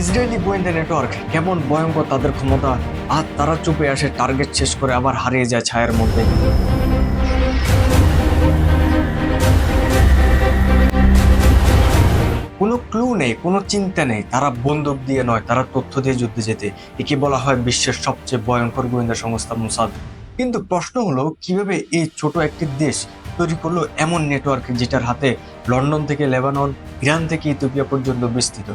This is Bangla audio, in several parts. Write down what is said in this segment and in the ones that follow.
ইসরায়েলি গোয়েন্দা নেটওয়ার্ক কেমন ভয়ঙ্কর তাদের ক্ষমতা, আর তারা চুপে আসে টার্গেট শেষ করে আবার হারিয়ে যায় ছায়ার মধ্যে। কোনো ক্লু নেই, কোনো চিন্তা নেই, তারা বন্দুক দিয়ে নয়, তারা তথ্য দিয়ে যুদ্ধে যেতে। একে বলা হয় বিশ্বের সবচেয়ে ভয়ঙ্কর গোয়েন্দা সংস্থা মোসাদ। কিন্তু প্রশ্ন হলো, কীভাবে এই ছোট একটি দেশ তৈরি করল এমন নেটওয়ার্ক যেটার হাতে লন্ডন থেকে লেবানন, ইরান থেকে ইথিওপিয়া পর্যন্ত বিস্তৃত?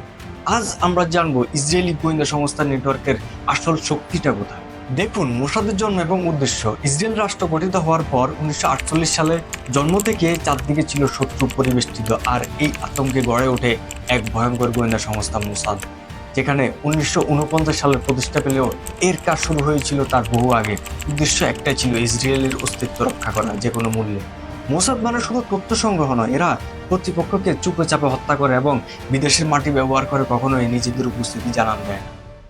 আজ আমরা জানব ইসরায়েলি গোয়েন্দা সংস্থা নেটওয়ার্কের আসল শক্তিটা কোথায়। দেখুন মোসাদের জন্ম এবং উদ্দেশ্য। ইসরায়েল রাষ্ট্র গঠিত হওয়ার পর উনিশশো আটচল্লিশ সালে জন্ম থেকে চারদিকে ছিল শত্রু পরিবেষ্টিত আর এই আতঙ্কে গড়ে ওঠে এক ভয়ঙ্কর গোয়েন্দা সংস্থা মোসাদ, যেখানে উনিশশো সালের প্রতিষ্ঠা পেলেও এর কাজ শুরু হয়েছিল তার বহু আগে। উদ্দেশ্য একটাই ছিল ইসরায়েলের অস্তিত্ব রক্ষা করা যে কোনো মূল্যে। মোসাদ মানে শুধু তথ্য সংগ্রহ নয়, এরা কর্তৃপক্ষকে চুপে চাপে হত্যা করে এবং বিদেশের মাটি ব্যবহার করে কখনোই নিজেদের উপস্থিতি জানান দেয়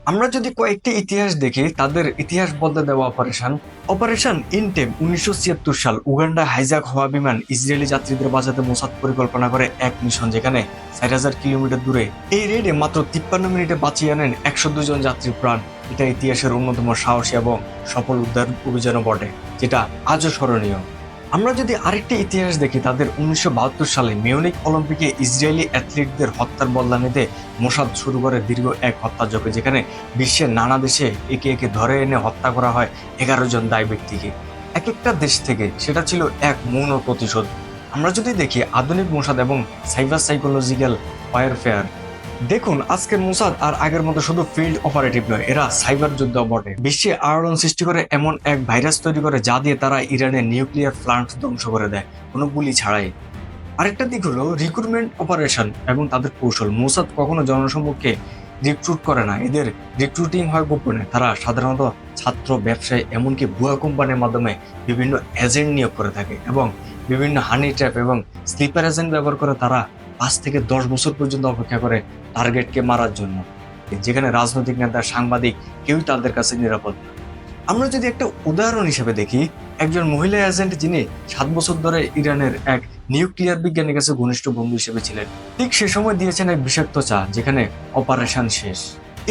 আমরা যদি কয়েকটি ইতিহাস দেখি, তাদের ইতিহাস বদলে দেওয়া অপারেশন অপারেশন ইনটেম উনিশশো ছিয়াত্তর সাল উগান্ডা হাইজাক হওয়া বিমান ইসরায়েলি যাত্রীদের বাঁচাতে মোসাদ পরিকল্পনা করে এক মিশন যেখানে চার হাজার কিলোমিটার দূরে। এই রেডে মাত্র তিপ্পান্ন মিনিটে বাঁচিয়ে আনেন একশো দুজন যাত্রীর প্রাণ। এটা ইতিহাসের অন্যতম সাহসী এবং সফল উদ্ধার অভিযানও বটে, যেটা আজও স্মরণীয়। আমরা যদি আরেকটি ইতিহাস দেখি, তাদের উনিশশো বাহাত্তর সালে মিউনিক অলিম্পিকে ইসরায়েলি অ্যাথলিটদের হত্যার বদলা নিতে মোসাদ শুরু করে দীর্ঘ এক হত্যাযজ্ঞ, যেখানে বিশ্বের নানা দেশে একে একে ধরে এনে হত্যা করা হয় এগারো জন দায় ব্যক্তিকে। এক একটা দেশ থেকে সেটা ছিল এক মৌন প্রতিশোধ। আমরা যদি দেখি, আধুনিক মোসাদ এবং সাইবার সাইকোলজিক্যাল ওয়ারফেয়ার দেখুন আজকের মোসাদ আর আগের মতো শুধু ফিল্ড অপারেটিভ নয়, এরা সাইবার যুদ্ধ বটে। বিশ্বে আলোড়ন সৃষ্টি করে এমন এক ভাইরাস তৈরি করে যা দিয়ে তারা ইরানের নিউক্লিয়ার প্লান্ট ধ্বংস করে দেয়, কোনো গুলি ছাড়াই। আরেকটা দিক হলো রিক্রুটমেন্ট অপারেশন এবং তাদের কৌশল। মোসাদ কখনো জনসম্মুখে রিক্রুট করে না। এদের রিক্রুটিং হয় গোপনে। তারা সাধারণত ছাত্র, ব্যবসায়ী, এমনকি ভুয়া কোম্পানির মাধ্যমে বিভিন্ন এজেন্ট নিয়োগ করে থাকে এবং বিভিন্ন হানি ট্র্যাপ এবং স্লিপার এজেন্ট ব্যবহার করে তারা পাঁচ থেকে দশ বছর পর্যন্ত অপেক্ষা করে টার্গেটকে মারার জন্য যেখানে রাজনৈতিক নেতা, সাংবাদিক কেউই তাদের কাছে নিরাপদ। আমরা যদি একটা উদাহরণ হিসেবে দেখি, একজন মহিলা এজেন্ট যিনি সাত বছর ধরে ইরানের এক নিউক্লিয়ার বিজ্ঞানীর কাছে ঘনিষ্ঠ বন্ধু হিসেবে ছিলেন, ঠিক সে সময় দিয়েছেন এক বিষাক্ত চা, যেখানে অপারেশন শেষ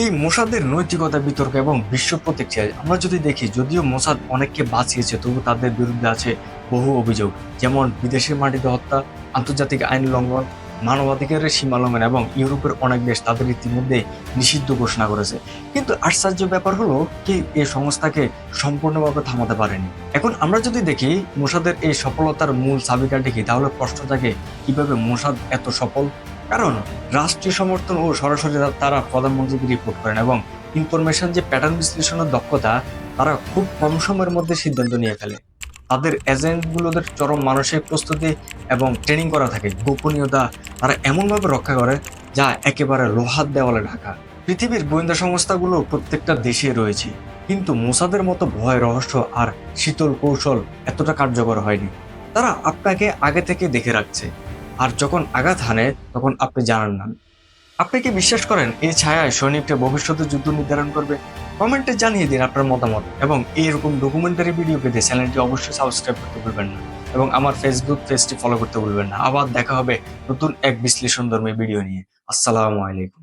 এই মোসাদের নৈতিকতা, বিতর্ক এবং বিশ্ব প্রতিক্রিয়া আমরা যদি দেখি, যদিও মোসাদ অনেককে বাঁচিয়েছে, তবু তাদের বিরুদ্ধে আছে বহু অভিযোগ, যেমন বিদেশের মাটিতে হত্যা, আন্তর্জাতিক আইন লঙ্ঘন মানবাধিকারের সীমা লঙ্ঘন এবং ইউরোপের অনেক দেশ তাদের ইতিমধ্যে নিষিদ্ধ ঘোষণা করেছে। কিন্তু আশ্চর্য ব্যাপার হলো কি এই সংস্থাকে সম্পূর্ণভাবে থামাতে পারেনি। এখন আমরা যদি দেখি মোসাদের এই সফলতার মূল চাবিকাঠি কি, তাহলে প্রশ্ন থাকে কীভাবে মোসাদ এত সফল? কারণ রাষ্ট্রীয় সমর্থন ও সরাসরি তারা প্রধানমন্ত্রীকে রিপোর্ট করেন এবং ইনফরমেশন যে প্যাটার্ন বিশ্লেষণের দক্ষতা, তারা খুব কম সময়ের মধ্যে সিদ্ধান্ত নিয়ে ফেলে। তাদের এজেন্টগুলোদের চরম মানসিক প্রস্তুতি এবং ট্রেনিং করা থাকে, গোপনীয়তা তারা এমনভাবে রক্ষা করে যা একেবারে লোহার দেওয়ালে ঢাকা। পৃথিবীর গোয়েন্দা সংস্থাগুলো প্রত্যেকটা দেশে রয়েছে, কিন্তু মোসাদের মতো ভয়, রহস্য আর শীতল কৌশল এতটা কার্যকর হয়নি। তারা আপনাকে আগে থেকে দেখে রাখছে, আর যখন আঘাত হানে তখন আপনি জানান না। আপনি কি বিশ্বাস করেন এই ছায়ায় সৈনিকটা ভবিষ্যতে যুদ্ধ নির্ধারণ করবে? কমেন্টে জানিয়ে দিন আপনার মতামত, এবং এইরকম ডকুমেন্টারি ভিডিও পেতে চ্যানেলটি অবশ্যই সাবস্ক্রাইব করতে ভুলবেন না। এবং আমার ফেসবুক পেজটি ফলো করতে ভুলবেন না। আবার দেখা হবে নতুন এক বিশ্লেষণ বিশ্লেষণধর্মী ভিডিও নিয়ে। আসসালামু আলাইকুম।